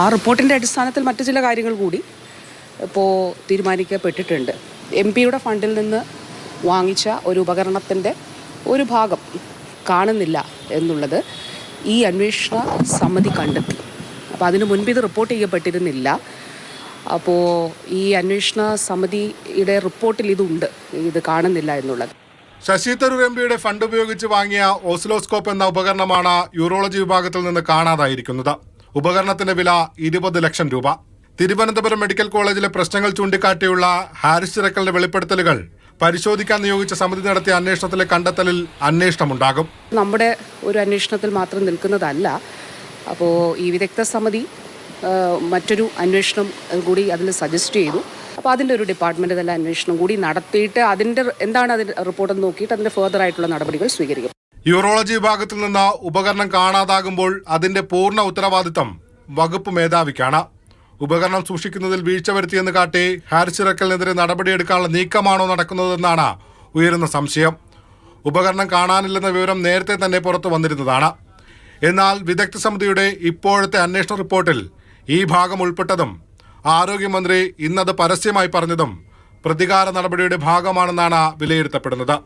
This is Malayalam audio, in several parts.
ആ റിപ്പോർട്ടിന്റെ അടിസ്ഥാനത്തിൽ മറ്റു ചില കാര്യങ്ങൾ കൂടി ഇപ്പോൾ തീരുമാനിക്കപ്പെട്ടിട്ടുണ്ട്. എം പിയുടെ ഫണ്ടിൽ നിന്ന് വാങ്ങിച്ച ഒരു ഉപകരണത്തിന്റെ ഒരു ഭാഗം കാണുന്നില്ല എന്നുള്ളത് ഈ അന്വേഷണ സമിതി കണ്ടെത്തി. അപ്പോൾ അതിന് മുൻപ് ഇത് റിപ്പോർട്ട് ചെയ്യപ്പെട്ടിരുന്നില്ല. അപ്പോൾ ഈ അന്വേഷണ സമിതിയുടെ റിപ്പോർട്ടിൽ ഇതുണ്ട്. ഇത് കാണുന്നില്ല എന്നുള്ളത്. ശശി തരൂർ എം പിയുടെ ഫണ്ട് ഉപയോഗിച്ച് വാങ്ങിയ ഓസിലോസ്കോപ്പ് എന്ന ഉപകരണമാണ് യൂറോളജി വിഭാഗത്തിൽ നിന്ന് കാണാതായിരിക്കുന്നത്. ഉപകരണത്തിന്റെ വില ഇരുപത് ലക്ഷം രൂപ. തിരുവനന്തപുരം മെഡിക്കൽ കോളേജിലെ പ്രശ്നങ്ങൾ ചൂണ്ടിക്കാട്ടിയുള്ള ഹാരിസ് ചിറക്കലിന്റെ വെളിപ്പെടുത്തലുകൾ പരിശോധിക്കാൻ നിയോഗിച്ച സമിതി നടത്തിയ അന്വേഷണത്തിലെ കണ്ടെത്തലിൽ അന്വേഷണമുണ്ടാകും. നമ്മുടെ ഒരു അന്വേഷണത്തിൽ മാത്രം നിൽക്കുന്നതല്ല. അപ്പോൾ ഈ വിദഗ്ധ സമിതി മറ്റൊരു അന്വേഷണം കൂടി അതിൽ സജസ്റ്റ് ചെയ്തു. അപ്പോൾ അതിന്റെ ഒരു ഡിപ്പാർട്ട്മെന്റ് തല അന്വേഷണം കൂടി നടത്തിയിട്ട് അതിന്റെ എന്താണ് അതിന്റെ റിപ്പോർട്ടെന്ന് നോക്കിയിട്ട് അതിന്റെ ഫേർദർ ആയിട്ടുള്ള നടപടികൾ സ്വീകരിക്കും. യൂറോളജി വിഭാഗത്തിൽ നിന്ന് ഉപകരണം കാണാതാകുമ്പോൾ അതിന്റെ പൂർണ ഉത്തരവാദിത്തം വകുപ്പ് മേധാവിക്കാണ്. ഉപകരണം സൂക്ഷിക്കുന്നതിൽ വീഴ്ച വരുത്തിയെന്ന് കാട്ടി ഹാരിസ് ചിറക്കലിനെതിരെ നടപടിയെടുക്കാനുള്ള നീക്കമാണോ നടക്കുന്നതെന്നാണ് ഉയരുന്ന സംശയം. ഉപകരണം കാണാനില്ലെന്ന വിവരം നേരത്തെ തന്നെ പുറത്തു വന്നിരുന്നതാണ്. എന്നാൽ വിദഗ്ധ സമിതിയുടെ ഇപ്പോഴത്തെ അന്വേഷണ റിപ്പോർട്ടിൽ ഈ ഭാഗം ഉൾപ്പെട്ടതും ആരോഗ്യമന്ത്രി ഇന്നത് പരസ്യമായി പറഞ്ഞതും പ്രതികാര നടപടിയുടെ ഭാഗമാണെന്നാണ് വിലയിരുത്തപ്പെടുന്നത്.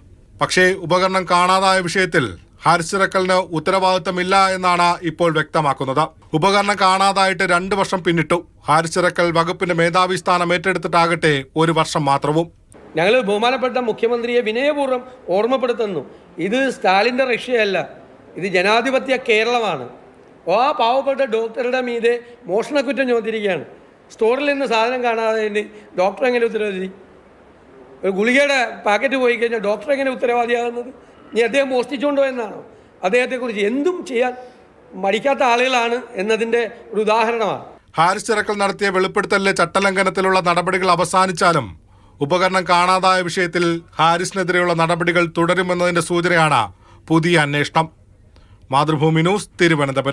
പക്ഷേ ഉപകരണം കാണാതായ വിഷയത്തിൽ ഹാരിസിറക്കലിന് ഉത്തരവാദിത്തമില്ല എന്നാണ് ഇപ്പോൾ വ്യക്തമാക്കുന്നത്. ഉപകരണം കാണാതായിട്ട് രണ്ടു വർഷം പിന്നിട്ടു. ഹാരിസിറക്കൽ വകുപ്പിന്റെ മേധാവി സ്ഥാനം ഏറ്റെടുത്തിട്ടാകട്ടെ ഒരു വർഷം മാത്രവും. ഞങ്ങൾ ബഹുമാനപ്പെട്ട മുഖ്യമന്ത്രിയെ വിനയപൂർവം ഓർമ്മപ്പെടുത്തുന്നു. ഇത് സ്റ്റാലിന്റെ റഷ്യയല്ല. ഇത് ജനാധിപത്യ കേരളമാണ്. ആ പാവപ്പെട്ട ഡോക്ടറുടെ മീതെ മോഷണക്കുറ്റം ചുമത്തിരിക്കുകയാണ് സ്റ്റോറിൽ നിന്ന് സാധനം കാണാതെ ഡോക്ടർ എങ്ങനെ ഉത്തരവാദി ഒരു ഗുളികയുടെ പാക്കറ്റ് പോയി കഴിഞ്ഞാൽ ഡോക്ടർ എങ്ങനെ ഉത്തരവാദിയാകുന്നത്? നീ അദ്ദേഹം മോഷ്ടിച്ചുകൊണ്ടോ എന്നാണോ? അദ്ദേഹത്തെക്കുറിച്ച് എന്തും ചെയ്യാൻ മടിക്കാത്ത ആളുകളാണ് എന്നതിന്റെ ഒരു ഉദാഹരണമാണ്. ഹാരിസ് ചിറക്കൽ നടത്തിയ വെളിപ്പെടുത്തലിലെ ചട്ടലംഘനത്തിലുള്ള നടപടികൾ അവസാനിച്ചാലും ഉപകരണം കാണാതായ വിഷയത്തിൽ ഹാരിസിനെതിരെയുള്ള നടപടികൾ തുടരുമെന്നതിന്റെ സൂചനയാണ് പുതിയ അന്വേഷണം. മാതൃഭൂമി ന്യൂസ് തിരുവനന്തപുരം.